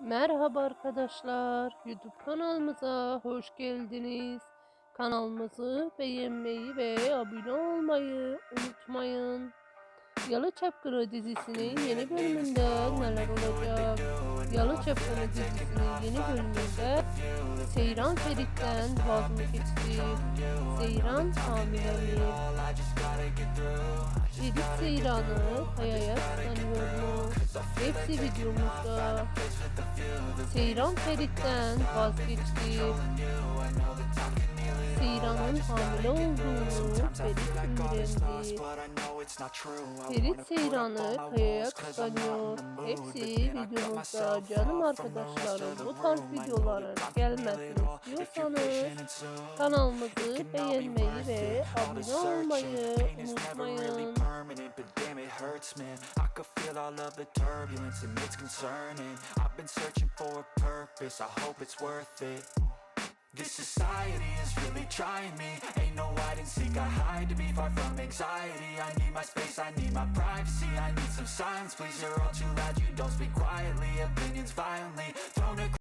Merhaba arkadaşlar. YouTube kanalımıza hoş geldiniz. Kanalımızı beğenmeyi ve abone olmayı unutmayın. Yalı Çapkını dizisinin yeni bölümünde neler olacak? Yalı Çapkını dizisinin yeni bölümünde Seyran Ferit'ten vaz mı geçti? Seyran hamile mi? Ferit Seyran'ı Kaya'ya kıskanıyor mu? Hepsi videomuzda. Seyran Ferit'ten vazgeçti. Seyran'ın hamile olduğunu Ferit öğrendi. Ferit Seyran'ı kayaya kıskanıyor. Hepsi videomuzda canım arkadaşlarım. Bu tarz videoların gelmesini istiyorsanız kanalımızı beğenmeyi ve abone olmayı unutmayın. Could feel all of the turbulence and it's concerning. I've been searching for a purpose, I hope it's worth it. This society is really trying me. Ain't no hide and seek, I hide to be far from anxiety. I need my space, I need my privacy. I need some silence, please. You're all too loud, you don't speak quietly.